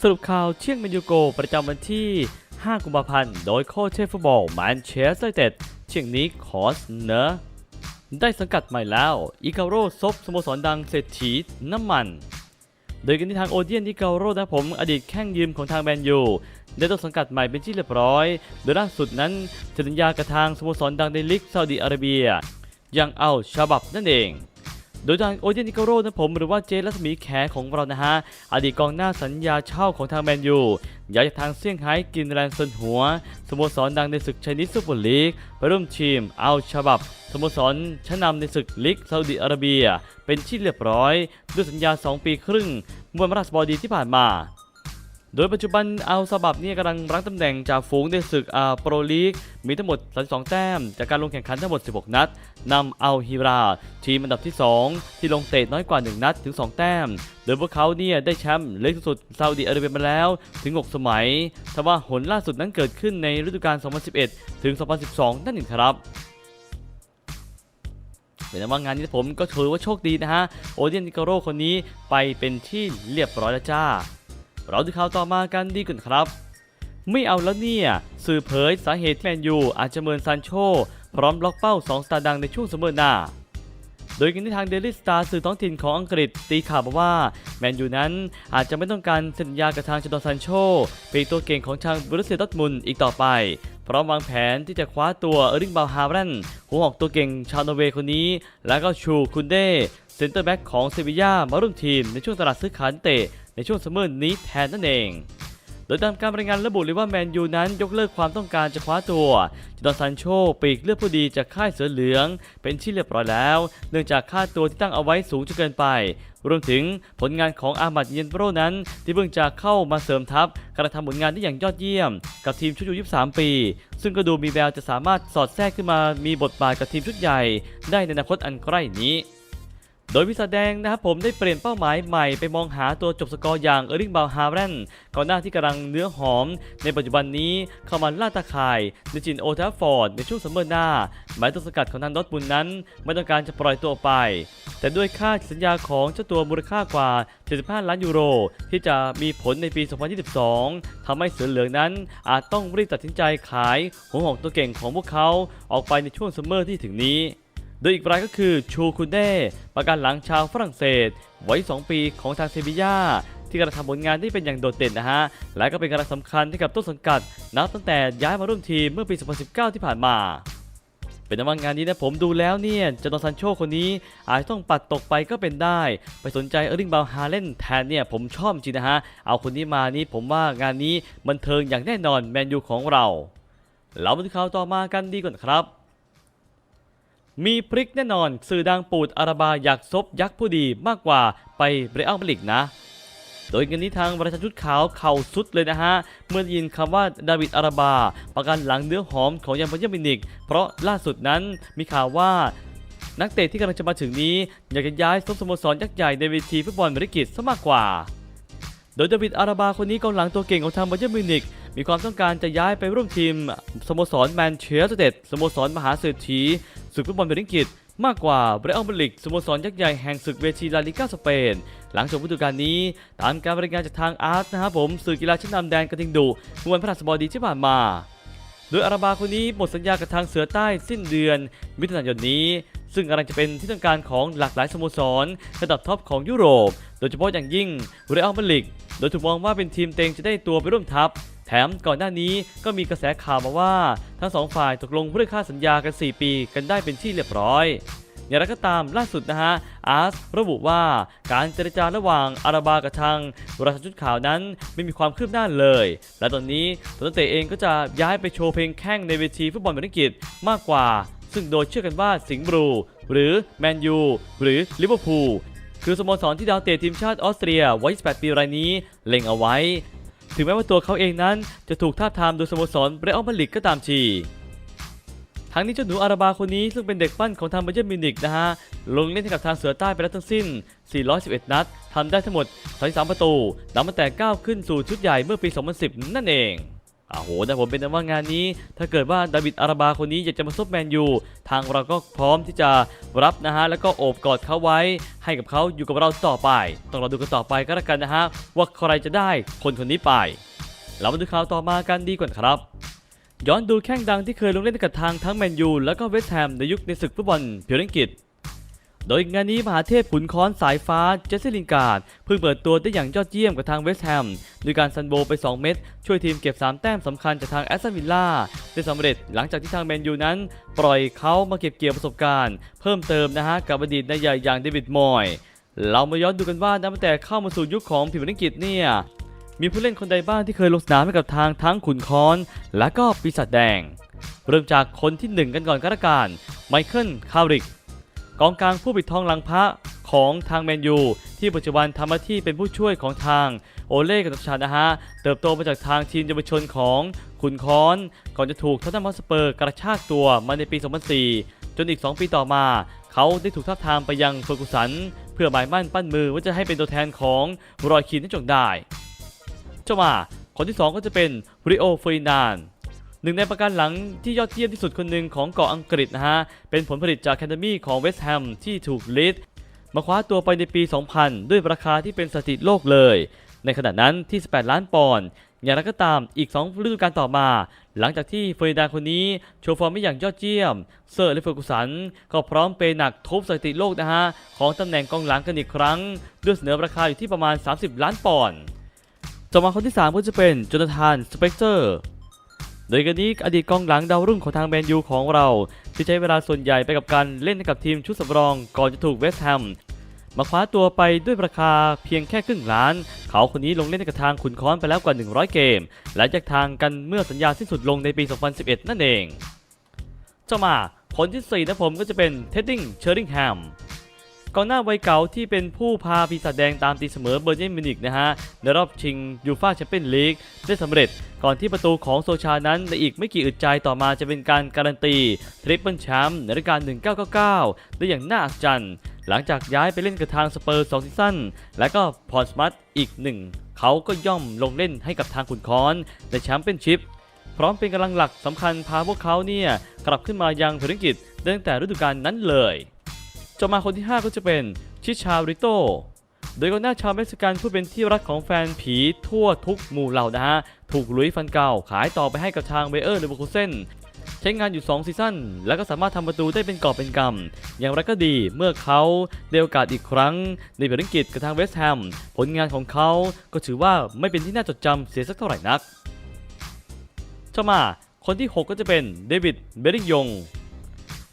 สรุปข่าวเชียงแมนยูโกประจำวันที่ 5 กุมภาพันธ์ โดยโค้ชเชฟฟุตบอลแมนเชสเตอร์เต็ดเชียงนี้ขอเสนอได้สังกัดใหม่แล้ว อิกาโร่ซบสโมสรดังเศรษฐีน้ำมัน โดยกันที่ทางโอเดียนอิกาโร่นะผมอดีตแข้งยืมของทางแมนยูได้ต้นสังกัดใหม่เป็นที่เรียบร้อย โดยล่าสุดนั้นเซ็นสัญญากับทางสโมสรดังในลีกซาอุดิอาระเบียอย่างเอาชาบับนั่นเอง โดยทางโอเดียนิโกโร่นะผมหรือว่าเจรัศมีแขของเรานะฮะอดีตกองหน้าสัญญาเช่าของทางแมนยูย้ายจากทางเซี่ยงไฮ้กินแรนเซินหัว สโมสรดังในศึกไชนีสซูเปอร์ลีกไปร่วมทีมเอาฉบับ สโมสรชั้นนำในศึกลีกซาอุดิอาระเบีย เป็นที่เรียบร้อย ด้วยสัญญา 2 ปีครึ่งเมื่อวันพฤหัสบดีที่ผ่านมา โดยปัจจุบันเอาซาบับเนี่ยกำลังรั้งตำแหน่งจากฝูงในศึกอาโปรลีก มีทั้งหมด 32 แต้ม จากการลงแข่งขันทั้งหมด 16 นัดนำเอาฮิรา ทีมอันดับที่ 2 ที่ลงเตะน้อยกว่า 1 นัดถึง 2 แต้ม โดยพวกเขาเนี่ยได้แชมป์เล็กสุดซาอุดิอาระเบียมาแล้วถึง 6 สมัยทว่าหนล่าสุดนั้นเกิดขึ้นในฤดูกาล 2011 ถึง 2012 นั่นเองครับเป็นว่างานนี้ผมก็ถือว่าโชคดีนะฮะ โอเดียนนิโกโรคนนี้ไปเป็นที่เรียบร้อยแล้วจ้า เราดูข่าวต่อมากันดีกันครับ ไม่เอาแล้วเนี่ย สื่อเผยสาเหตุที่แมนยูอาจจะเมินซานโช พร้อมล็อกเป้า 2 สตาร์ดังในช่วงซัมอหน้า โดยกันที่ทางเดลิสตาสื่อท้องถิ่นของอังกฤษตีข่าวมาว่าแมนยูนั้นอาจจะไม่ต้องการสัญญากับทางจดอนซานโชเป็นตัวเก่งของทางบรูเซียดอร์ทมุนอีกต่อไปพร้อมวางแผนที่จะคว้าตัวเออริงบาฮาร์แรนหัวหอกตัวเก่งชาวนอร์เวย์คนนี้ แล้วก็ชูคุนเดเซนเตอร์แบ็กของเซบีย่ามาร่วมทีมในช่วงตลาดซื้อขายเตะ ในช่วงซัมเมอร์นี้แทนนั่นเอง โดยตามการรายงานระบุเลยว่าแมนยูนั้นยกเลิกความต้องการจะคว้าตัวจดอนซันโชปีกเลือดผู้ดีจากค่ายเสือเหลือง เป็นที่เรียบร้อยแล้ว เนื่องจากค่าตัวที่ตั้งเอาไว้สูงจนเกินไป รวมถึงผลงานของอามัดเยนโปรนั้น ที่เพิ่งจะเข้ามาเสริมทัพกระทำผลงานได้อย่างยอดเยี่ยม กับทีมชุดอายุ23 ปี ซึ่งก็ดูมีแววจะสามารถสอดแทรกขึ้นมามีบทบาทกับทีมชุดใหญ่ ได้ในอนาคตอันใกล้นี้ โดยวิสาแดงนะครับผมได้เปลี่ยนเป้าหมายใหม่ไปมองหาตัวจบสกอร์อย่างเออร์ลิงบาวฮาร์แรนก่อนหน้าที่กำลังเนื้อหอม ในปัจจุบันนี้เข้ามาล่าตาข่ายในจินโอทัฟฟอร์ดในช่วงซัมเมอร์หน้าหมายต้นสกัดของทางดอร์ทมุนนั้น ไม่ต้องการจะปล่อยตัวไป แต่ด้วยค่าสัญญาของเจ้าตัวมูลค่ากว่า 75 ล้านยูโร ที่จะมีผลในปี 2022ทำให้เสือเหลืองนั้น อาจต้องรีบตัดสินใจขายหัวหอกตัวเก่งของพวกเขาออกไปในช่วงซัมเมอร์ที่ถึงนี้ โดยอีกรายก็คือชูคุนเด้ประกันหลังชาวฝรั่งเศสไว้ 2 ปีของทางเซบีย่าที่กำลังทำผลงานได้เป็นอย่างโดดเด่นนะฮะ และก็เป็นกำลังสำคัญให้กับต้นสังกัด นับตั้งแต่ย้ายมาร่วมทีมเมื่อปี 2019 ที่ผ่านมา เป็นว่างานนี้นะผมดูแล้วเนี่ยจอนซันโชคนนี้ อาจจะต้องปัดตกไปก็เป็นได้ ไปสนใจเออริงบาวฮาเล่นแทนเนี่ยผมชอบจริงนะฮะ เอาคนนี้มานี่ผมว่างานนี้บันเทิงอย่างแน่นอนแมนยูของเรา เรามาดูข่าวต่อมากันดีก่อนครับ มีพริกแน่นอนสื่อดังปูดอาราบาอยากซบยักษ์ผู้ดีมากกว่าไปเบรอัลมาลิกนะ โดยกันนี้ทางประชาชุดขาวเข่าสุดเลยนะฮะ เมื่อได้ยินคำว่าดาวิดอาราบา ประกันหลังเนื้อหอมของยังพยมินิก เพราะล่าสุดนั้นมีข่าวว่านักเตะที่กำลังจะมาถึงนี้ อยากจะย้ายสโมสรยักษ์ใหญ่ในเวทีฟุตบอลบริกิตซะมากกว่า โดยเดวิดอาราบาคนนี้กองหลังตัวเก่งของทางบาเยร์นมิวนิกมีความต้องการจะย้ายไปร่วมทีม สโมสรแมนเชสเตอร์เต็ดสโมสรมหาเศรษฐีศึกฟุตบอลเบริงกิตมากกว่าเบรอัลมาลิกสโมสรยักษ์ใหญ่แห่งศึกเวทีลาลิก้าสเปน หลังจบฤดูกาลนี้ ตามการรายงานจากทางอาร์ตนะครับผมสื่อกีฬาชั้นนำแดนกระทิงดุเมื่อวันพฤหัสบดีที่ผ่านมา โดยอาราบาคนนี้หมดสัญญากับทางเสือใต้สิ้นเดือนมิถุนายนนี้ ซึ่งกำลังจะเป็นที่ต้องการของหลากหลายสโมสรระดับท็อปของยุโรป โดยเฉพาะอย่างยิ่งเรอัลมาดริดโดยถูกมองว่าเป็นทีมเต็งจะได้ตัวไปร่วมทัพ แถมก่อนหน้านี้ก็มีกระแสข่าวมาว่า ทั้งสองฝ่ายตกลงเรื่องค่าสัญญากัน 4 ปีกันได้เป็นที่เรียบร้อยอย่างไรก็ตามล่าสุดนะฮะอาร์สระบุว่าการเจรจาระหว่างอาราบากับทางราชชุดข่าวนั้นไม่มีความคืบหน้าเลย และตอนนี้ตัวนักเตะเองก็จะย้ายไปโชว์เพลงแข่งในเวทีฟุตบอลเมริกิตมากกว่า ซึ่งโดยเชื่อกันว่าสิงห์บลูหรือแมนยูหรือลิเวอร์พูลคือสโมสรที่ดาวเตะทีมชาติออสเตรียวัย28ปีรายนี้เล็งเอาไว้ ถึงแม้ว่าตัวเขาเองนั้นจะถูกท้าทามโดยสโมสรเบรอัลมาดริดก็ตามทีทั้งนี้เจ้าหนูอาราบาคนนี้ซึ่งเป็นเด็กปั้นของทางบาเยร์นมิวนิกนะฮะ ลงเล่นให้กับทางเสือใต้ไปแล้วทั้งสิ้น 411 นัดทำได้ทั้งหมด 33 ประตูนับตั้งแต่ก้าวขึ้นสู่ชุดใหญ่เมื่อปี 2010 นั่นเอง อ่าโหแต่ผมเป็นแต่ว่างานนี้ ถ้าเกิดว่าดาวิดอาราบาคนนี้อยากจะมาซบแมนยูทางเราก็พร้อมที่จะรับนะฮะ แล้วก็โอบกอดเขาไว้ ให้กับเขาอยู่กับเราต่อไป ต้องรอดูกันต่อไปก็แล้วกันนะฮะ ว่าใครจะได้คนคนนี้ไป เรามาดูข่าวต่อมากันดีกว่าครับ ย้อนดูแข้งดังที่เคยลงเล่นกับทางทั้งแมนยูและก็เวสต์แฮมในยุคในศึกฟุตบอลเมียร์ลีก โดยงานนี้มหาเทพขุนค้อนสายฟ้าเจสซี่ลินการ์ดเพิ่งเปิดตัวได้อย่างยอดเยี่ยมกับทางเวสต์แฮมด้วยการซันโบไป 2 เม็ดช่วยทีมเก็บ 3 แต้มสำคัญจากทางแอสตันวิลล่าได้สำเร็จหลังจากที่ทางแมนยูนั้น ปล่อยเขามาเก็บเกี่ยวประสบการณ์ เพิ่มเติมนะฮะกับอดีตนายใหญ่อย่างเดวิดมอยเรามาย้อนดูกันว่านับตั้งแต่เข้ามาสู่ยุคของพรีเมียร์ลีกเนี่ยมีผู้เล่นคนใดบ้างที่เคยลงสนามให้กับทางทั้งขุนค้อน และก็ปีศาจแดง เริ่มจากคนที่หนึ่งกันก่อนก็แล้วกันไมเคิลคาริก กองกลางผู้ปิดทองหลังพระของทางแมนยูที่ปัจจุบันทำหน้าที่เป็นผู้ช่วยของทางโอเล่กับตัชานะฮะเติบโตมาจากทางทีมเยาวชนของขุนค้อน ก่อนจะถูกท็อตแนมฮอตสเปอร์กระชากตัวมาในปี 2004 จนอีก 2 ปีต่อมา เขาได้ถูกทับทามไปยังเฟอร์กุสัน เพื่อหมายมั่นปั้นมือว่าจะให้เป็นตัวแทนของรอยคีนให้จงได้ เจ้ามาคนที่ 2 ก็จะเป็นริโอเฟรินาน หนึ่งในประการหลังที่ยอดเยี่ยมที่สุดคนหนึ่งของเกาะอังกฤษนะฮะ เป็นผลผลิตจากแค a เดมี่ของเวสต์แฮมที่ถูกลิดมาคว้าตัวไปในปี 2000 ด้วยราคาที่เป็นสถิติโลกเลย ในขณะนั้นที่ 18 ล้านปอนด์อย่างไรก็ตามอีก2ฤดูกาลต่อมา หลังจากที่เฟรดานคนนี้โชว์ฟอร์มไม่อย่างยอดเยี่ยม เซอร์และเฟอร์กุสัน ก็พร้อมเปย์หนักทุบสถิติโลกนะฮะ ของตำแหน่งกองหลังกันอีกครั้ง ด้วยเสนอราคาอยู่ที่ประมาณ 30 ล้านปอนด์ต่อมาคนที่ 3 ก็จะเป็นโจนาธานสเปกเตอร์ โดยกันนี้อดีตกองหลังดาวรุ่งของทางแมนยูของเราที่ใช้เวลาส่วนใหญ่ไปกับการเล่นให้กับทีมชุดสำรองก่อนจะถูกเวสต์แฮมมาคว้าตัวไปด้วยราคาเพียงแค่ครึ่งล้าน เขาคนนี้ลงเล่นให้กับทางขุนค้อนไปแล้วกว่า 100 เกมและจากทางกันเมื่อสัญญาสิ้นสุดลงในปี 2011 นั่นเองเจ้ามาคนที่ 4 นะผมก็จะเป็นเท็ดดิ้งเชอริงแฮม กองหน้าวัยเก่าที่เป็นผู้พาปีศาจแดงตามตีเสมอเบอร์เยนมิวนิกนะฮะในรอบชิงยูฟ่าแชมเปี้ยนลีกได้สำเร็จก่อนที่ประตูของโซชานั้นในอีกไม่กี่อึดใจต่อมาจะเป็นการการันตีทริปเปิลแชมป์ในรายการ 1999 ได้อย่างน่าอัศจรรย์ หลังจากย้ายไปเล่นกับทางสเปอร์สองซีซั่นและก็พอร์สมัตอีกหนึ่งเขาก็ย่อมลงเล่นให้กับทางขุนคอนในแชมเปี้ยนชิพพร้อมเป็นกำลังหลักสำคัญพาพวกเขาเนี่ยกลับขึ้นมายังภารกิจตั้งแต่ฤดูกาลนั้นเลย จะมาคนที่ 5 ก็จะเป็นชิชาริโตโดยกองหน้าชาวเม็กซิกันผู้เป็นที่รักของแฟนผีทั่วทุกหมู่เหล่านะฮะ ถูกลุยฟันเก่าขายต่อไปให้กับทางเบเออร์เลเวอร์คูเซนใช้งานอยู่ 2 ซีซั่น แล้วก็สามารถทำประตูได้เป็นกอบเป็นกำ อย่างไรก็ดีเมื่อเขาได้โอกาสอีกครั้ง ในภารกิจกับทางเวสต์แฮม ผลงานของเขาก็ถือว่าไม่เป็นที่น่าจดจำเสียสักเท่าไหร่นัก ต่อมาคนที่ 6 ก็จะเป็นเดวิดเบริงยง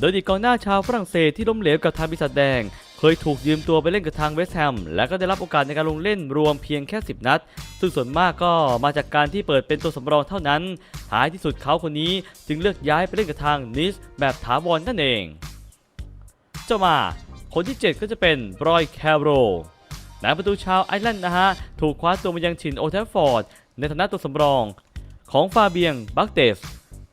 โดยดีกองหน้าชาวฝรั่งเศสที่ล้มเหลวกับทางปีศาจแดง เคยถูกยืมตัวไปเล่นกับทางเวสต์แฮม และก็ได้รับโอกาสในการลงเล่นรวมเพียงแค่ 10 นัด ซึ่งส่วนมากก็มาจากการที่เปิดเป็นตัวสำรองเท่านั้น ท้ายที่สุดเขาคนนี้จึงเลือกย้ายไปเล่นกับทางนิสแบบถาวรนั่นเอง เจ้ามาคนที่ 7 ก็จะเป็นบรอยแคโรนายประตูชาวไอร์แลนด์นะฮะ ถูกคว้าตัวมายังถิ่นโอลด์แทฟฟอร์ด ในฐานะตัวสำรอง ของฟาเบียงบักเตส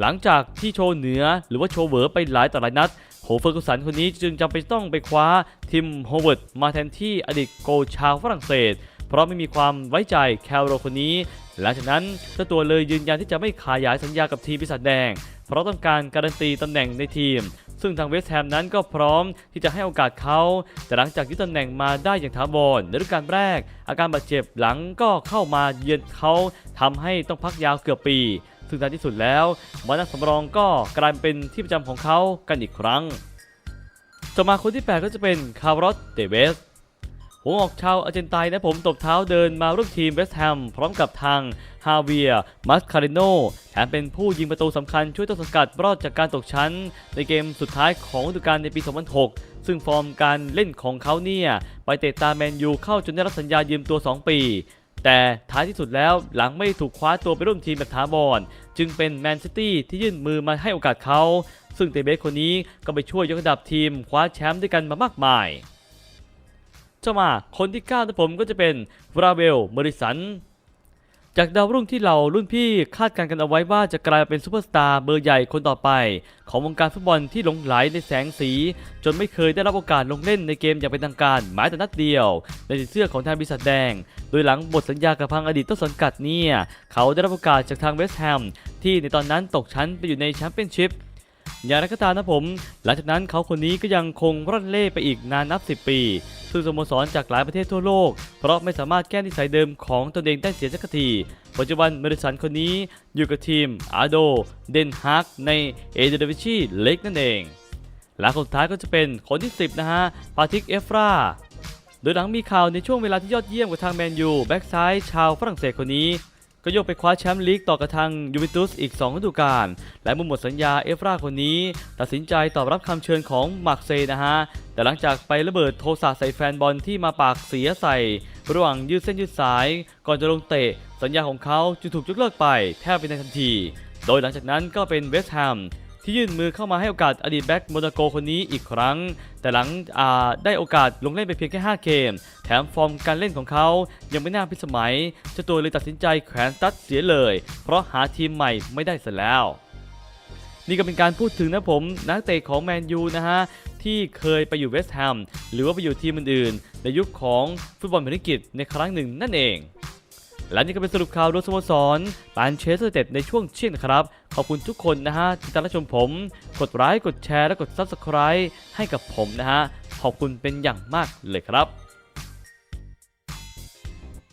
หลังจากที่โชว์เหนือหรือว่าโชว์เวอร์ไปหลายต่อหลายนัดโหเฟอร์กุสันคนนี้จึงจำเป็นต้องไปคว้าทิมโฮเวิร์ดมาแทนที่อดีตโกลชาวฝรั่งเศส เพราะไม่มีความไว้ใจแคลโรคนนี้ หลังจากนั้นเจ้าตัวเลยยืนยันที่จะไม่ขยายสัญญากับทีมปีศาจแดง เพราะต้องการการันตีตำแหน่งในทีม ซึ่งทางเวสต์แฮมนั้นก็พร้อมที่จะให้โอกาสเขา แต่หลังจากยึดตำแหน่งมาได้อย่างถาวรในฤดูกาลแรก อาการบาดเจ็บหลังก็เข้ามาเยือนเขาทำให้ต้องพักยาวเกือบปี ซึ่งท้ายที่สุดแล้วบอลนักสำรองก็กลายเป็นที่ประจำของเขากันอีกครั้งต่อมาคนที่ 8 ก็จะเป็นคาร์ลอสเตเวสหัวออกชาวอาร์เจนไตน์นะผมตบเท้าเดินมาร่วมทีมเวสต์แฮมพร้อมกับทางฮาเวียมัสคาริโนแถมเป็นผู้ยิงประตูสำคัญช่วยต้นสกัดรอดจากการตกชั้น ในเกมสุดท้ายของฤดูกาลในปี 2006 ซึ่งฟอร์มการเล่นของเขาเนี่ย ไปเตะตาแมนยูเข้าจนได้รับสัญญายืมตัว 2 ปี แต่ท้ายที่สุดแล้วหลังไม่ถูกคว้าตัวไปร่วมทีมแบบถาวรจึงเป็นแมนซิตี้ที่ยื่นมือมาให้โอกาสเขา ซึ่งเตเบสคนนี้ก็ไปช่วยยกระดับทีมคว้าแชมป์ด้วยกันมามากมาย เจ้ามาคนที่9นะผมก็จะเป็นฟราเวลเมอริสัน จากดาวรุ่งที่เรารุ่นพี่คาดการณ์กันเอาไว้ว่าจะกลายเป็นซูเปอร์สตาร์เบอร์ใหญ่คนต่อไป ของวงการฟุตบอลที่หลงไหลในแสงสี จนไม่เคยได้รับโอกาสลงเล่นในเกมอย่างเป็นทางการหมายแต่นัดเดียว ในเสื้อของทางบริษัทแดง โดยหลังบทสัญญากับทางอดีตต้นสังกัดเนี่ย เขาได้รับโอกาสจากทางเวสต์แฮมที่ในตอนนั้นตกชั้นไปอยู่ในแชมเปี้ยนชิพ อย่างไรก็ตามนะผม หลังจากนั้นเขาคนนี้ก็ยังคงร่อนเล่ไปอีกนานนับ 10 ปีซึ่งสโมสรจากหลายประเทศทั่วโลก เพราะไม่สามารถแก้นิสัยเดิมของตนเองได้เสียสักที ปัจจุบันเมดิสันคนนี้อยู่กับทีมอาโด เดนฮากในเอเดวิชีเล็กนั่นเองและคนสุดท้ายก็จะเป็นคนที่ 10 นะฮะ ปาทิก เอฟรา โดยหลังมีข่าวในช่วงเวลาที่ยอดเยี่ยมกับทางแมนยู แบ็กซ้ายชาวฝรั่งเศสคนนี้ ก็โยกไปคว้าแชมป์ลีกต่อกับทางยูเวนตุสอีก2ฤดูกาลและเมื่อหมดสัญญาเอฟราคนนี้ ตัดสินใจตอบรับคำเชิญของมาร์เซย์นะฮะ แต่หลังจากไประเบิดโทสะใส่แฟนบอลที่มาปากเสียใส่ ระหว่างยืดเส้นยืดสาย ก่อนจะลงเตะ สัญญาของเขาจะถูกยกเลิกไปแทบเป็นในทันที โดยหลังจากนั้นก็เป็นเวสต์แฮม ที่ยื่นมือเข้ามาให้โอกาสอดีตแบ็กโมนาโกคนนี้อีกครั้ง แต่หลังได้โอกาสลงเล่นไปเพียงแค่ 5 เกม แถมฟอร์มการเล่นของเขายังไม่น่าพิสมัยเจ้าตัวเลยตัดสินใจแขวนตัดเสียเลย เพราะหาทีมใหม่ไม่ได้เสร็จแล้วนี่ก็เป็นการพูดถึงนะผมนักเตะของแมนยูนะฮะ ที่เคยไปอยู่เวสต์แฮมหรือว่าไปอยู่ทีมอื่นๆ ในยุคของฟุตบอลพาณิกิจในครั้งหนึ่งนั่นเอง และนี่ก็เป็นสรุปข่าวโดยสโมสรปานเชสเตอร์เต็ดในช่วงเชี่ยงนะครับ ขอบคุณทุกคนนะฮะที่ติดตามรับชมผม กดไลค์กดแชร์และกด Subscribe ให้กับผมนะฮะขอบคุณเป็นอย่างมากเลยครับ